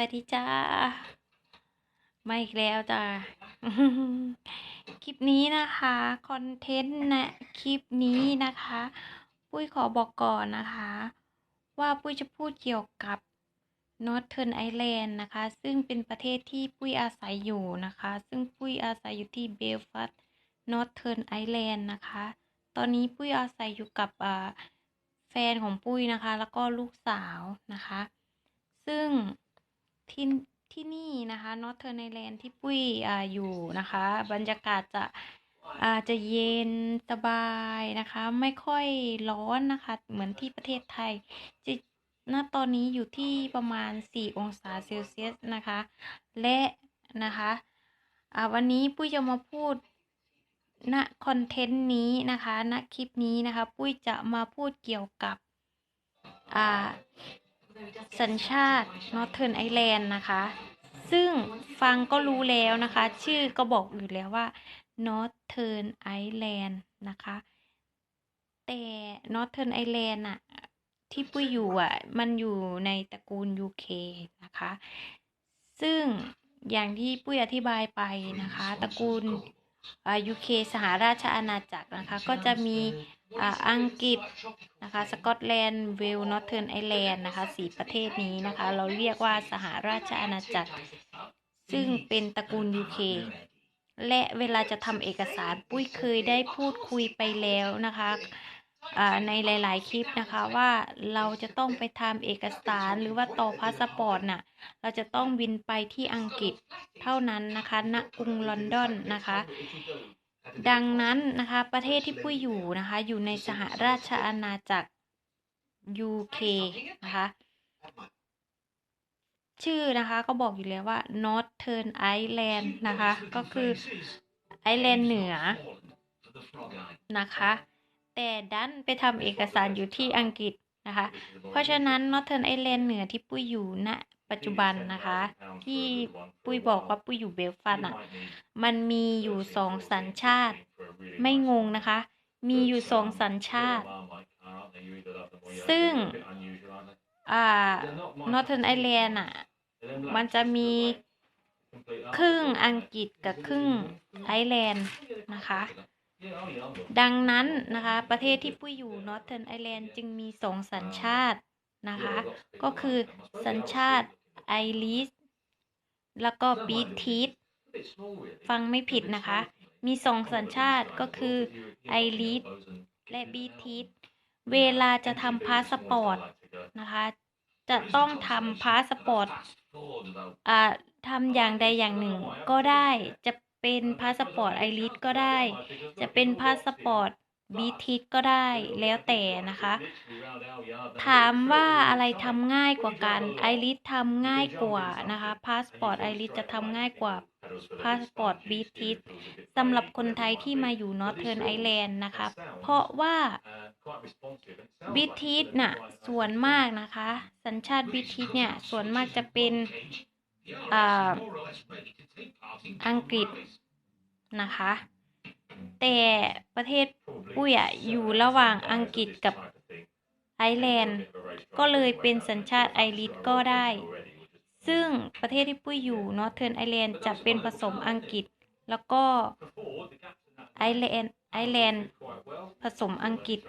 วัสดีจ้ามาอีกแล้วจ้าคลิปนี้นะคะคอนเทนต์นะคลิปนี้นะคะ ปุ้ยขอบอกก่อนนะคะ ว่าปุ้ยจะพูดเกี่ยวกับ Northern Ireland นะคะ ซึ่งเป็นประเทศที่ปุ้ยอาศัยอยู่นะคะ ซึ่งปุ้ยอาศัยอยู่ที่เบลฟาสต์ Northern Ireland นะคะ ตอนนี้ปุ้ยอาศัยอยู่กับแฟนของปุ้ยนะคะ แล้วก็ลูกสาวนะคะ ซึ่ง ที่ที่นี่นะคะ Northern Ireland ที่ปุ้ยออยู่นะคะ บรรยากาศจะอาจะเย็นสบายนะคะ ไม่ค่อยร้อนนะคะ เหมือนที่ประเทศไทยจะณตอนนี้อยู่ที่ประมาณ 4 องศาเซลเซียสนะคะ และนะคะวันนี้ปุ้ยจะมาพูดณคอนเทนต์นี้นะคะณคลิปนี้นะคะ ปุ้ยจะมาพูดเกี่ยวกับอ่า สัญชาติ Northern Ireland นะคะ ซึ่งฟังก็รู้แล้วนะคะ ชื่อก็บอกอยู่แล้วว่า Northern Ireland นะคะ แต่ Northern Ireland อะที่ปุ้ยอยู่อะมันอยู่ในตระกูล UK นะคะ ซึ่งอย่างที่ปุ้ยอธิบายไปนะคะ ตระกูลอ่า UK สหราชอาณาจักรนะคะ ก็จะมี อังกฤษนะคะ สกอตแลนด์ เวลนอร์เทิร์นไอแลนด์นะคะสี่ประเทศนี้นะคะ เราเรียกว่าสหราชอาณาจักร ซึ่งเป็นตระกูล UK และเวลาจะทำเอกสารปุ้ยเคยได้พูดคุยไปแล้วนะคะในหลาย ๆ คลิปนะคะว่าเราจะต้องไปทำเอกสารหรือว่าต่อพาสปอร์ตน่ะเราจะต้องบินไปที่อังกฤษเท่านั้นนะคะณกรุงลอนดอนนะคะ ดังนั้นนะคะประเทศที่ปุ้ยอยู่นะคะ อยู่ในสหราชอาณาจักร UK นะคะชื่อนะคะก็บอกอยู่แล้วว่า Northern Ireland นะคะ ก็คือไอร์แลนด์เหนือนะคะ แต่ดันไปทำเอกสารอยู่ที่อังกฤษนะคะ เพราะฉะนั้น Northern Ireland เหนือที่ปุ้ยอยู่ณ ปัจจุบันนะคะ ที่ปุ้ยบอกว่าปุ้ยอยู่เบลฟาสต์อะ มันมีอยู่สองสัญชาติ ไม่งงนะคะ มีอยู่สองสัญชาติ ซึ่งอ่า Northern Ireland อะ มันจะมีครึ่งอังกฤษกับครึ่งไอร์แลนด์นะคะ ดังนั้นนะคะ ประเทศที่ปุ้ยอยู่ Northern Ireland จึงมีสองสัญชาติ นะคะ ก็คือสัญชาติไอริสแล้วก็บีทิสฟังไม่ผิดนะคะ มีสองสัญชาติก็คือไอริสและบีทิสเวลาจะทำพาสปอร์ตนะคะ จะต้องทำพาสปอร์ตอ่าทำอย่างใดอย่างหนึ่งก็ได้จะเป็นพาสปอร์ตไอริสก็ได้ จะเป็นพาสปอร์ต บีทิสก็ได้แล้วแต่นะคะ ถามว่าอะไรทำง่ายกว่ากันไอริสทำง่ายกว่านะคะพาสปอร์ตไอริสจะทำง่ายกว่าพาสปอร์ตบีทิสสำหรับคนไทยที่มาอยู่นอร์เทิร์นไอแลนด์นะคะ เพราะว่าบีทิสน่ะส่วนมากนะคะ สัญชาติบีทิสเนี่ยส่วนมากจะเป็นออังกฤษนะคะ แต่ประเทศปุ้ยอะอยู่ระหว่างอังกฤษกับไอร์แลนด์ ก็เลยเป็นสัญชาติไอริสก็ได้ ซึ่งประเทศที่ปุ้ยอยู่ Northern Ireland จะเป็นผสมอังกฤษ แล้วก็ไอร์แลนด์ไอร์แลนด์ผสมอังกฤษ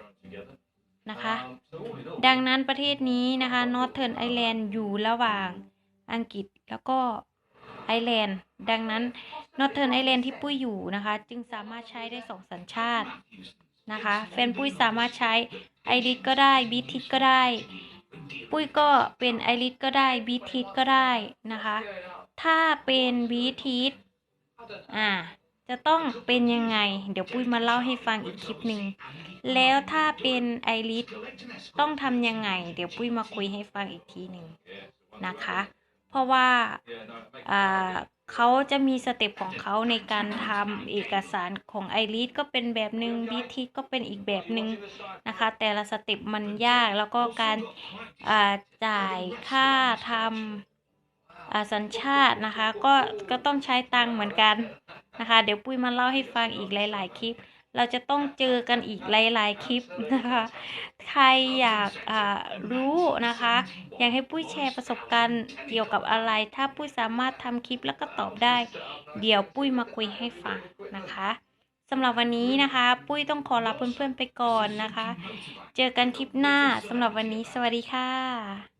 นะคะ ดังนั้นประเทศนี้นะคะ Northern Ireland อยู่ระหว่างอังกฤษแล้วก็ ไอร์แลนด์ ดังนั้น Northern Ireland ที่ปุ้ยอยู่นะคะ จึงสามารถใช้ได้สองสัญชาตินะคะ แฟนปุ้ยสามารถใช้ไอริสก็ได้บีทิสก็ได้ ปุ้ยก็เป็นไอริสก็ได้บีทิสก็ได้นะคะ ถ้าเป็นบีทิสอ่าจะต้องเป็นยังไง เดี๋ยวปุ้ยมาเล่าให้ฟังอีกคลิปหนึ่ง แล้วถ้าเป็นไอริสต้องทำยังไง เดี๋ยวปุ้ยมาคุยให้ฟังอีกทีหนึ่งนะคะ ราะว่าเขาจะมีสเต็ปของเขาในการทำเอกสารของไอริสก็เป็นแบบหนึ่งบีทีก็เป็นอีกแบบหนึ่งนะคะ แต่ละสเต็ปมันยากแล้วก็การจ่ายค่าทำสัญชาตินะคะ ก็ก็ต้องใช้ตังค์เหมือนกันนะคะ เดี๋ยวปุ้ยมาเล่าให้ฟังอีกหลาย ๆ คลิป เราจะต้องเจอกันอีกหลาย ๆ คลิปนะคะ ใครอยากอ่ารู้นะคะ อยากให้ปุ้ยแชร์ประสบการณ์เกี่ยวกับอะไร ถ้าปุ้ยสามารถทำคลิปแล้วก็ตอบได้ เดี๋ยวปุ้ยมาคุยให้ฟังนะคะสำหรับวันนี้นะคะ ปุ้ยต้องขอลาเพื่อนๆไปก่อนนะคะ เจอกันคลิปหน้าสำหรับวันนี้สวัสดีค่ะ